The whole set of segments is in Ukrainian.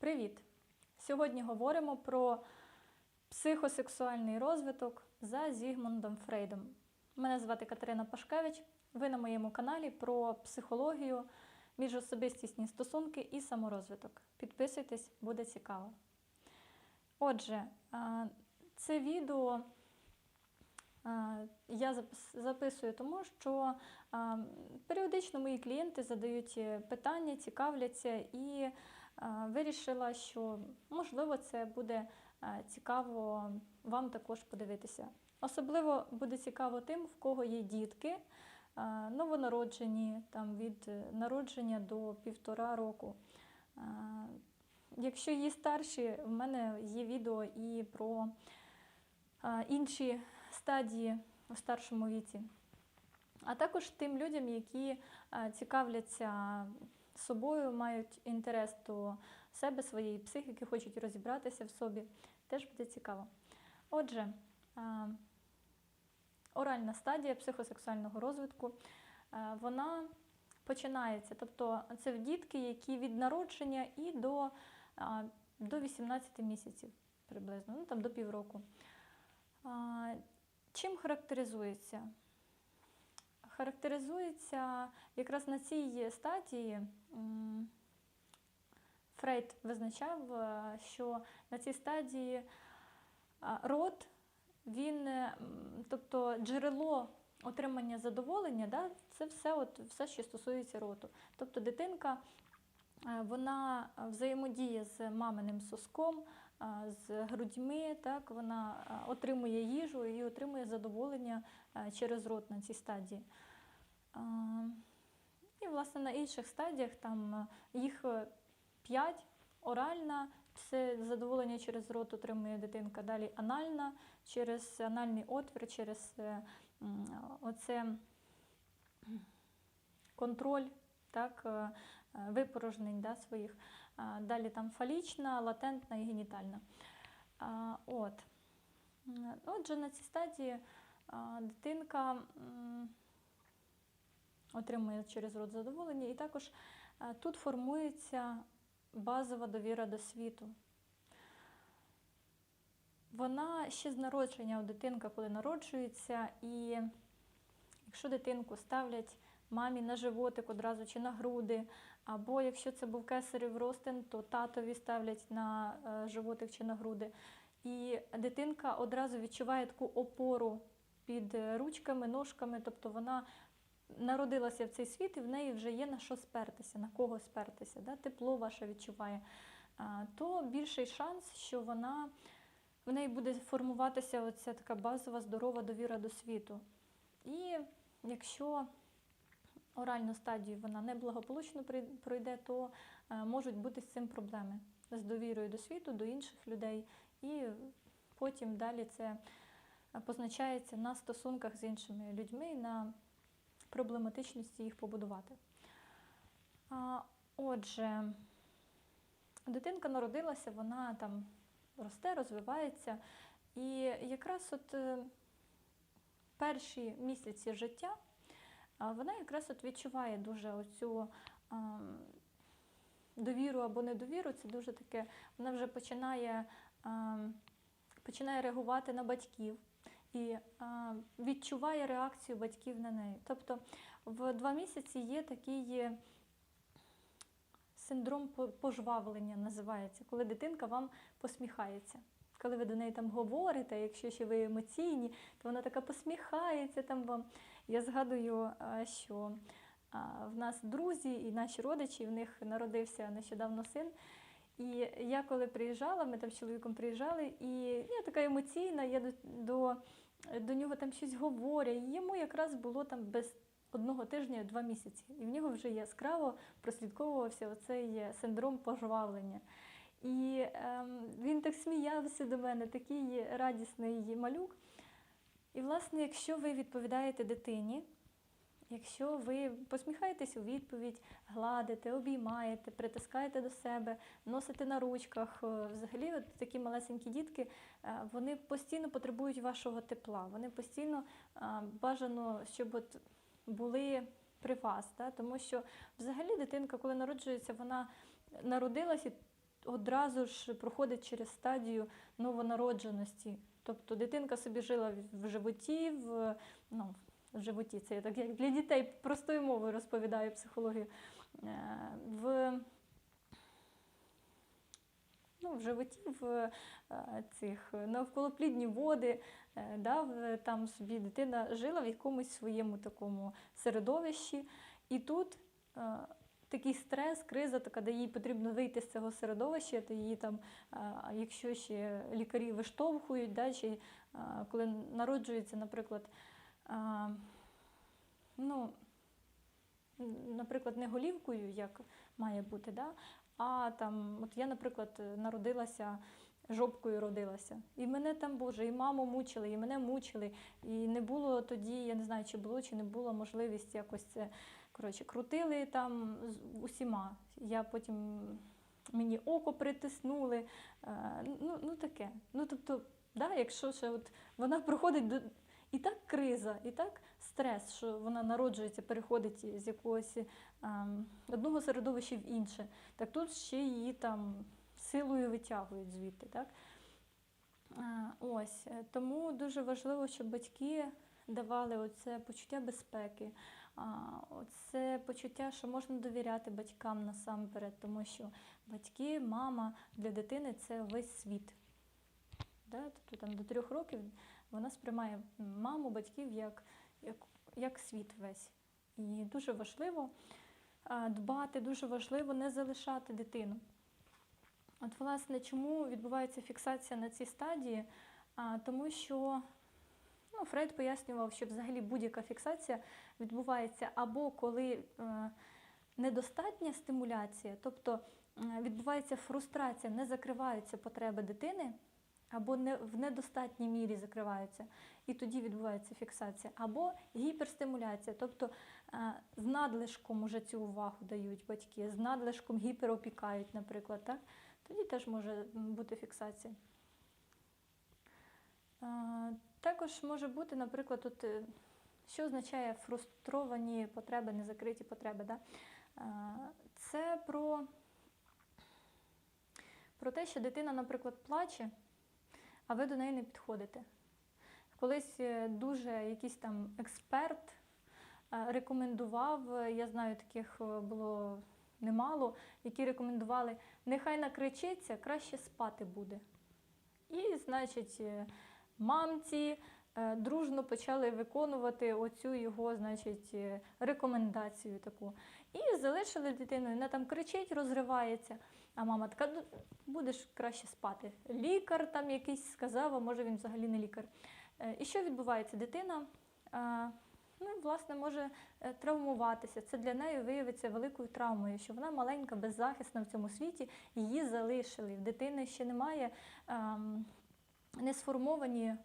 Привіт! Сьогодні говоримо про психосексуальний розвиток за Зігмундом Фрейдом. Мене звати Катерина Пашкевич. Ви на моєму каналі про психологію, міжособистісні стосунки і саморозвиток. Підписуйтесь, буде цікаво. Отже, це відео я записую тому, що періодично мої клієнти задають е, питання, цікавляться, і вирішила, що можливо це буде цікаво вам також подивитися. Особливо буде цікаво тим, в кого є дітки, новонароджені, там від е, народження до півтора року. Якщо є старші, в мене є відео і про інші стадії у старшому віці. А також тим людям, які цікавляться собою, мають інтерес до себе, своєї психіки, хочуть розібратися в собі, теж буде цікаво. Отже, оральна стадія психосексуального розвитку, вона починається, тобто це в дітки, які від народження і до, до 18 місяців приблизно, ну там до півроку. Чим характеризується? Характеризується якраз на цій стадії. Фрейд визначав, е, що на цій стадії а, рот, він, е, тобто джерело отримання задоволення, да, це все, от, все, що стосується роту. Тобто дитинка е, вона взаємодіє з маминим соском, е, з грудьми, так, вона е, отримує їжу і отримує задоволення е, через рот на цій стадії. Е, І, власне, на інших стадіях там е, їх е, п'ять. Оральна це задоволення через рот отримує дитинка. Далі анальна, через анальний отвір, через е, оце контроль так, е, е, випорожнень да, своїх. Далі там фалічна, латентна і генітальна. От. Отже, на цій стадії дитинка отримує через рот задоволення, і також е, тут формується базова довіра до світу. Вона ще з народження у дитинка, коли народжується, і якщо дитинку ставлять мамі на животик одразу чи на груди, або якщо це був кесарів ростин, то татові ставлять на е, животик чи на груди. І дитинка одразу відчуває таку опору під ручками, ножками, тобто вона народилася в цей світ, і в неї вже є на що спертися, на кого спертися, да? тепло ваше відчуває, то більший шанс, що вона, в неї буде формуватися оця така базова здорова довіра до світу. І якщо оральну стадію вона неблагополучно пройде, то е, можуть бути з цим проблеми з довірою до світу, до інших людей, і потім далі це позначається на стосунках з іншими людьми, на проблематичності їх побудувати. Отже, дитинка народилася, вона там росте, розвивається, і якраз от е, перші місяці життя вона якраз от відчуває дуже оцю ем, довіру або недовіру. Це дуже таке, вона вже починає, починає реагувати на батьків і е, відчуває реакцію батьків на неї. Тобто в два місяці є такий е, синдром пожвавлення, називається, коли дитинка вам посміхається. Коли ви до неї там говорите, якщо ще ви емоційні, то вона така посміхається там вам. Я згадую, е, що в нас друзі і наші родичі, в них народився нещодавно син. І я коли приїжджала, ми там з чоловіком приїжджали, і я така емоційна, я до, до, до нього там щось говорять. Йому якраз було там без одного тижня два місяці. І в нього вже яскраво прослідковувався оцей синдром пожвавлення. І ем, він так сміявся до мене, такий радісний малюк. І, власне, якщо ви відповідаєте дитині, Якщо ви посміхаєтесь у відповідь, гладите, обіймаєте, притискаєте до себе, носите на ручках, е, взагалі от такі малесенькі дітки, е, вони постійно потребують вашого тепла. Вони постійно е, бажано, щоб от були при вас. Да? Тому що взагалі дитинка, коли народжується, вона народилась і одразу ж проходить через стадію новонародженості. Тобто дитинка собі жила в- животі, в, ну, в животі, це я так як для дітей простою мовою розповідаю психологію. Е, В, ну, в животі, в е, цих навколоплідні води, е, да, там собі дитина жила в якомусь своєму такому середовищі. І тут такий стрес, криза, така, де їй потрібно вийти з цього середовища, то її там, якщо ще лікарі виштовхують, да, чи коли народжується, наприклад, ну, наприклад, не голівкою, як має бути, да, а там, от я, наприклад, народилася. Жопкою родилася. І мене там, Боже, і маму мучили, і мене мучили. І не було тоді, я не знаю, чи було, чи не було можливість якось це коротше, крутили там усіма. Я потім мені око притиснули. Е, ну, ну таке. Ну, тобто, да, якщо ще от вона проходить до. І так криза, і так стрес, що вона народжується, переходить з якогось ем, одного середовища в інше. Так тут ще її там силою витягують звідти. Так? Е, Ось е, тому дуже важливо, щоб батьки давали оце почуття безпеки, а, оце почуття, що можна довіряти батькам насамперед, тому що батьки, мама для дитини це весь світ. Да? Тобто там до трьох років вона сприймає маму, батьків як, як, як світ весь. І дуже важливо дбати, дуже важливо не залишати дитину. От, власне, чому відбувається фіксація на цій стадії? А, тому що ну, Фрейд пояснював, що взагалі будь-яка фіксація відбувається або коли е, недостатня стимуляція, тобто е, відбувається фрустрація, не закриваються потреби дитини, або не, в недостатній мірі закриваються, і тоді відбувається фіксація, або гіперстимуляція, тобто е, з надлишком уже цю увагу дають батьки, з надлишком гіперопікають, наприклад, так? тоді теж може бути фіксація. Е, Також може бути, наприклад, от, е, що означає фрустровані потреби, незакриті потреби. Да? Це про, про те, що дитина, наприклад, плаче, а ви до неї не підходите. Колись е, дуже якийсь там експерт е, рекомендував, е, я знаю, таких було немало, які рекомендували, нехай накричиться, краще спати буде. І, значить, мамці дружно почали виконувати оцю його, значить, рекомендацію таку. І залишили дитину, вона там кричить, розривається. А мама така, «Ну, будеш краще спати. Лікар там якийсь сказав, а може він взагалі не лікар. Е, І що відбувається? Дитина е, ну, власне, може е, травмуватися. Це для неї виявиться великою травмою, що вона маленька, беззахисна в цьому світі, її залишили. В дитини ще немає ем, не сформовані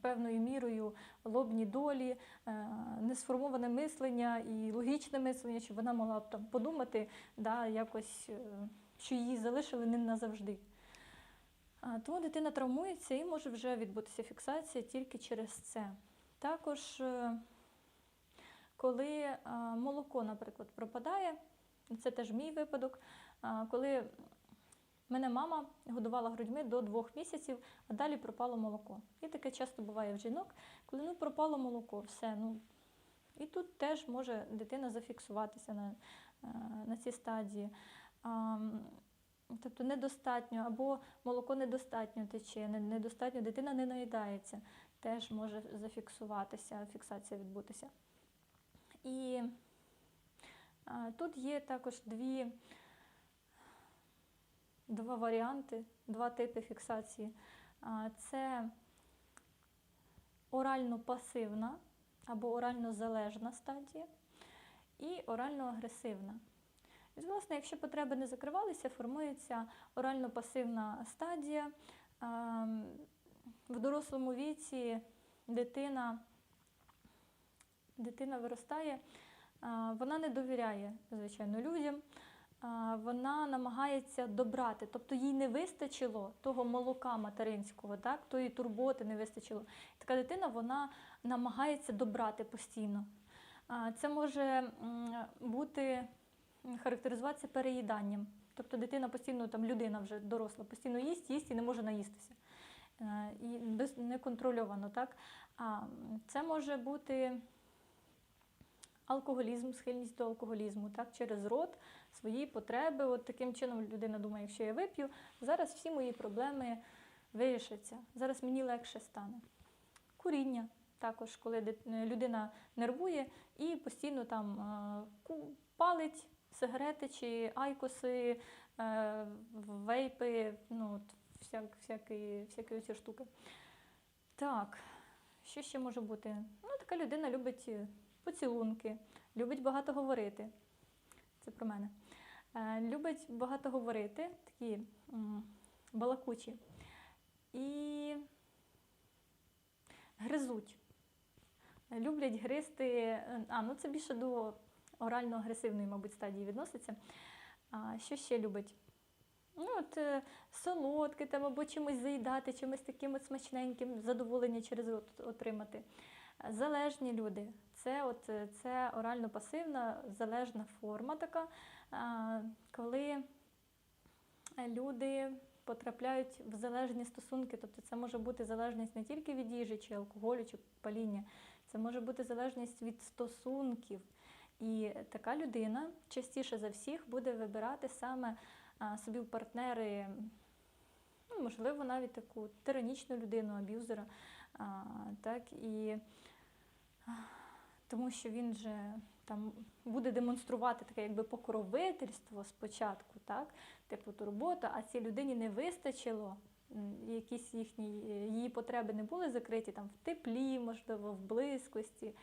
певною мірою лобні долі, е, не сформоване мислення і логічне мислення, щоб вона могла б там подумати, да, якось, що її залишили не назавжди. Тому дитина травмується і може вже відбутися фіксація тільки через це. Також, е, коли е, молоко, наприклад, пропадає, це теж мій випадок, коли мене мама годувала грудьми до двох місяців, а далі пропало молоко. І таке часто буває в жінок, коли ну, пропало молоко, все. Ну, і тут теж може дитина зафіксуватися на, е, на цій стадії. Тобто недостатньо, або молоко недостатньо тече, недостатньо, дитина не наїдається, теж може зафіксуватися, фіксація відбутися. І тут є також дві, два варіанти, два типи фіксації. Це орально-пасивна або орально-залежна стадія і орально-агресивна. Власне, якщо потреби не закривалися, формується орально-пасивна стадія. Ем, В дорослому віці дитина, дитина виростає, вона не довіряє, звичайно, людям. Вона намагається добрати, тобто їй не вистачило того молока материнського, так, тої турботи не вистачило. Така дитина вона намагається добрати постійно. Це може бути характеризуватися переїданням. Тобто дитина постійно, там людина вже доросла, постійно їсть, їсть і не може наїстися. Е, І неконтрольовано, так? А це може бути алкоголізм, схильність до алкоголізму, так, через рот, свої потреби. От таким чином людина думає, якщо я вип'ю, зараз всі мої проблеми вирішаться. Зараз мені легше стане. Куріння також, коли людина нервує і постійно там е, палить сигарети чи айкоси, е, вейпи, ну, всяк, всякі, всякі ці штуки. Так, що ще може бути? Ну, така людина любить е, поцілунки, любить багато говорити. Це про мене. Е, любить багато говорити, такі балакучі. І гризуть. Люблять гризти. А, ну це більше до орально-агресивної, мабуть, стадії відноситься. А, що ще любить? Ну, от е, солодке там або чимось заїдати, чимось таким от смачненьким, задоволення через рот отримати. Е, Залежні люди. Це, от, е, це орально-пасивна залежна форма така, коли люди потрапляють в залежні стосунки. Тобто це може бути залежність не тільки від їжі, чи алкоголю, чи паління, це може бути залежність від стосунків. І така людина частіше за всіх буде вибирати саме собі в партнери, ну, можливо, навіть таку тиранічну людину, аб'юзера. Так, і тому що він же там буде демонструвати таке якби покровительство спочатку, так, типу турбота, а цій людині не вистачило. Якісь їхні її потреби не були закриті там в теплі, можливо, в близькості,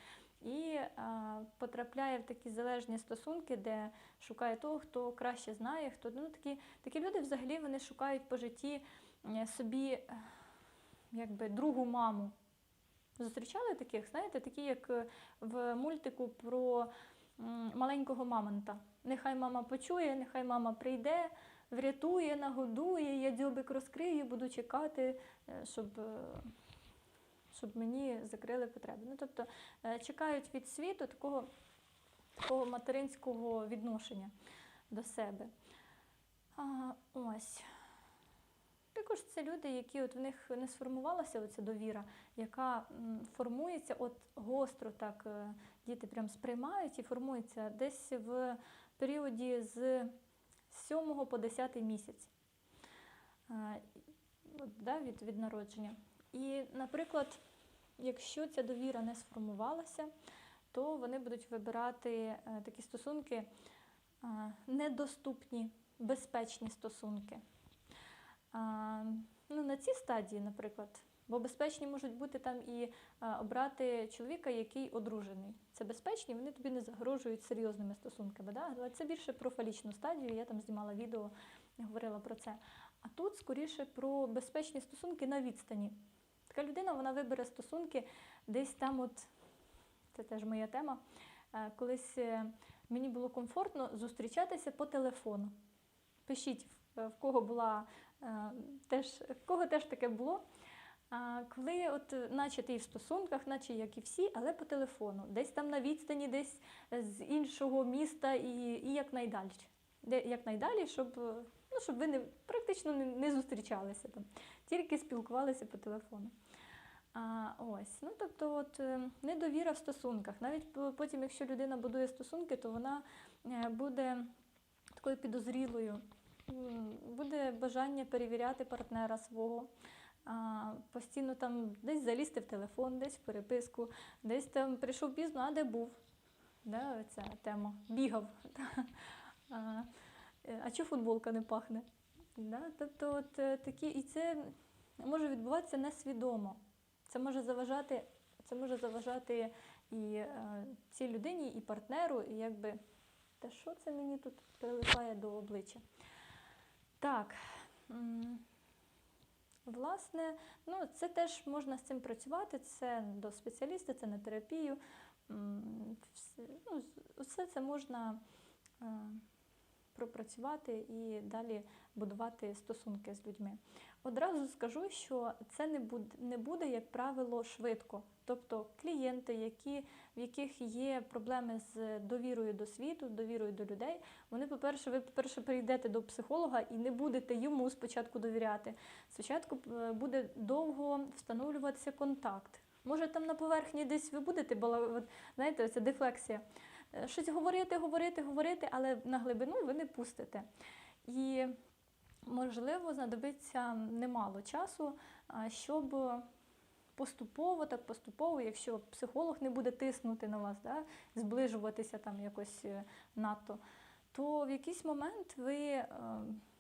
і а, потрапляє в такі залежні стосунки, де шукає того, хто краще знає, хто ну такі, такі люди взагалі вони шукають по житті е, собі е, якби другу маму. Зустрічали таких, знаєте, такі, як е, в мультику про маленького мамонта. Нехай мама почує, нехай мама прийде, врятує, нагодує, я дзьобик розкрию, буду чекати, е, щоб, е, щоб мені закрили потреби. Ну, тобто е, чекають від світу такого, такого материнського відношення до себе. А, ось. Також це люди, які от в них не сформувалася оця довіра, яка формується от гостро так е, діти прям сприймають і формується десь в періоді з 7 по 10 місяць е, от, да, від, від народження. І, наприклад, якщо ця довіра не сформувалася, то вони будуть вибирати е, такі стосунки е, недоступні, безпечні стосунки. Ну, на цій стадії, наприклад, бо безпечні можуть бути там і обрати чоловіка, який одружений. Це безпечні, вони тобі не загрожують серйозними стосунками. Да? Але це більше про фалічну стадію. Я там знімала відео говорила про це. А тут скоріше про безпечні стосунки на відстані. Така людина вона вибере стосунки десь там, от це теж моя тема. е, Колись е, мені було комфортно зустрічатися по телефону. Пишіть, в- в кого була е, теж, в кого теж таке було. Коли, от, е, наче ти в стосунках, наче як і всі, але по телефону, десь там на відстані, десь з іншого міста і, і якнайдалі. Якнайдалі, щоб, е, ну, щоб ви не, практично не, не зустрічалися там, тільки спілкувалися по телефону. А, ось, ну тобто, от е, недовіра в стосунках. Навіть потім, якщо людина будує стосунки, то вона е, буде такою підозрілою. Буде бажання перевіряти партнера свого, постійно там десь залізти в телефон, десь в переписку, десь там прийшов пізно, а де був? Да, ця тема. Бігав. А, а чого футболка не пахне? Да? Тобто, от е, такі, і це може відбуватися несвідомо. Це може заважати, це може заважати і е, цій людині, і партнеру, і якби. Та що це мені тут прилипає до обличчя? Так. Власне, ну, це теж можна з цим працювати, це до спеціаліста, це на терапію. Все, ну, все це можна пропрацювати і далі будувати стосунки з людьми. Одразу скажу, що це не буде, не буде, як правило, швидко. Тобто клієнти, які, в яких є проблеми з довірою до світу, довірою до людей, вони, по-перше, ви, по-перше, прийдете до психолога і не будете йому спочатку довіряти. Спочатку е, буде довго встановлюватися контакт. Може, там на поверхні десь ви будете, от, знаєте, це дефлексія. Е, Щось говорити, говорити, говорити, але на глибину ви не пустите. І можливо, знадобиться немало часу, щоб поступово, так поступово, якщо психолог не буде тиснути на вас, да, зближуватися там якось е, надто, то в якийсь момент ви е,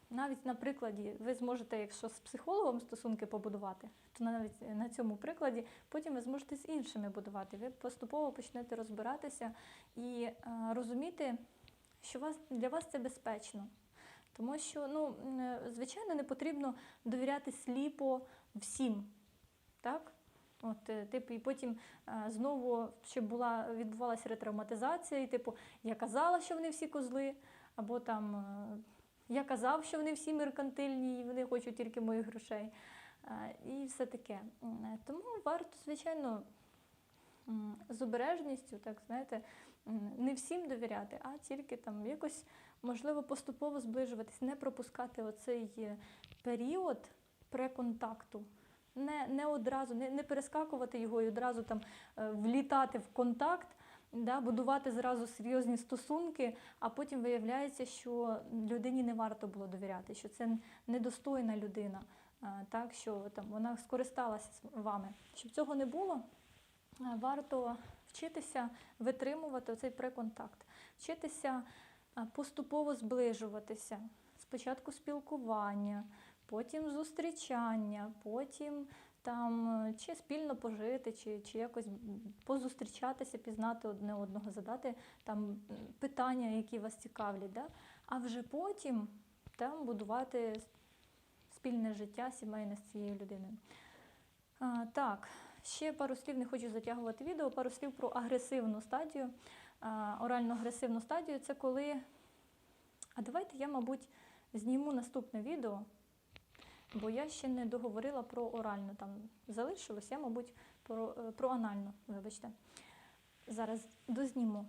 навіть на прикладі ви зможете, якщо з психологом стосунки побудувати, то навіть на цьому прикладі потім ви зможете з іншими будувати. Ви поступово почнете розбиратися і е, розуміти, що вас, для вас це безпечно. Тому що, ну, е, звичайно, не потрібно довіряти сліпо всім. Так? От, е, типу, і потім е, знову ще була, відбувалася ретравматизація, і типу, я казала, що вони всі козли, або там я казав, що вони всі меркантильні і вони хочуть тільки моїх грошей. Е, І все таке. Тому варто, звичайно, з обережністю, так знаєте, не всім довіряти, а тільки там якось можливо поступово зближуватись, не пропускати оцей е, період преконтакту. Не, не одразу, не, не перескакувати його і одразу там е, влітати в контакт, да, будувати зразу серйозні стосунки, а потім виявляється, що людині не варто було довіряти, що це недостойна людина, е, так, що там, вона скористалася з вами. Щоб цього не було, е, варто вчитися витримувати цей преконтакт, вчитися поступово зближуватися. Спочатку спілкування, потім зустрічання, потім там е, чи спільно пожити, чи, чи якось позустрічатися, пізнати одне одного, задати там питання, які вас цікавлять. Да? А вже потім там будувати спільне життя сімейне з цією людиною. А, так, ще пару слів не хочу затягувати відео, пару слів про агресивну стадію. Орально-агресивну стадію це коли. А давайте я, мабуть, зніму наступне відео, бо я ще не договорила про оральну. Там залишилось, я, мабуть, про, е, про анальну, вибачте. Зараз дозніму.